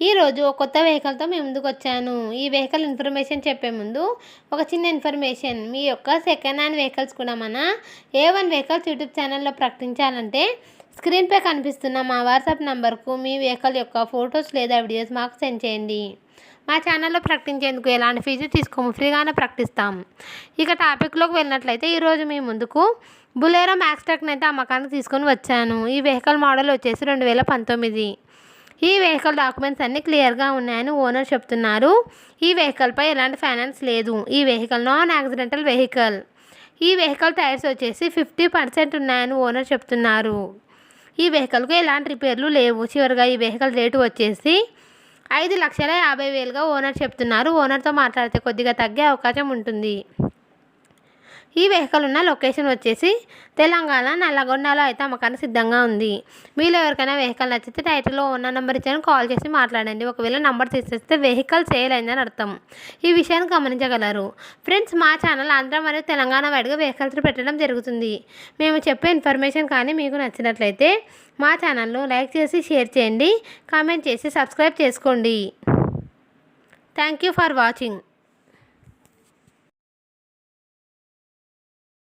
ఈరోజు ఒక కొత్త వెహికల్తో మేము ముందుకు వచ్చాను ఈ వెహికల్ ఇన్ఫర్మేషన్ చెప్పే ముందు ఒక చిన్న ఇన్ఫర్మేషన్ మీ యొక్క సెకండ్ హ్యాండ్ వెహికల్స్ కూడా మన ఏ వన్ వెహికల్స్ యూట్యూబ్ ఛానల్లో ప్రకటించాలంటే స్క్రీన్పై కనిపిస్తున్న మా వాట్సాప్ నంబర్కు మీ వెహికల్ యొక్క ఫొటోస్ లేదా వీడియోస్ మాకు సెండ్ చేయండి. మా ఛానల్లో ప్రకటించేందుకు ఎలాంటి ఫీజు తీసుకోము ఫ్రీగానే ప్రకటిస్తాం. ఇక టాపిక్లోకి వెళ్ళినట్లయితే ఈరోజు మీ ముందుకు బులేరో మ్యాక్స్ అయితే అమ్మకానికి తీసుకొని వచ్చాను. ఈ వెహికల్ మోడల్ వచ్చేసి రెండు వేల పంతొమ్మిది. ఈ వెహికల్ డాక్యుమెంట్స్ అన్నీ క్లియర్గా ఉన్నాయని ఓనర్ చెప్తున్నారు. ఈ వెహికల్పై ఎలాంటి ఫైనాన్స్ లేదు. ఈ వెహికల్ నాన్ యాక్సిడెంటల్ వెహికల్ ఈ వెహికల్ టైర్స్ వచ్చేసి ఫిఫ్టీ పర్సెంట్ ఉన్నాయని ఓనర్ చెప్తున్నారు. ఈ వెహికల్కు ఎలాంటి రిపేర్లు లేవు. చివరిగా ఈ వెహికల్ రేటు వచ్చేసి ఐదు లక్షల యాభై వేలుగా ఓనర్ చెప్తున్నారు. ఓనర్తో మాట్లాడితే కొద్దిగా తగ్గే అవకాశం ఉంటుంది. ఈ వెహికల్ ఉన్న లొకేషన్ వచ్చేసి తెలంగాణ నల్లగొండలో అయితే అమ్మకానికి సిద్ధంగా ఉంది. మీలో ఎవరికైనా వెహికల్ నచ్చితే టైటిల్లో ఉన్న నెంబర్ ఇచ్చాను కాల్ చేసి మాట్లాడండి. ఒకవేళ నెంబర్ తీసేస్తే వెహికల్ సేల్ అయిందని అర్థం. ఈ విషయాన్ని గమనించగలరు. ఫ్రెండ్స్ మా ఛానల్ ఆంధ్ర మరియు తెలంగాణ వైడ్గా వెహికల్స్ పెట్టడం జరుగుతుంది. మేము చెప్పే ఇన్ఫర్మేషన్ కానీ మీకు నచ్చినట్లయితే మా ఛానల్ను లైక్ చేసి షేర్ చేయండి. కామెంట్ చేసి సబ్స్క్రైబ్ చేసుకోండి. Thank you for watching.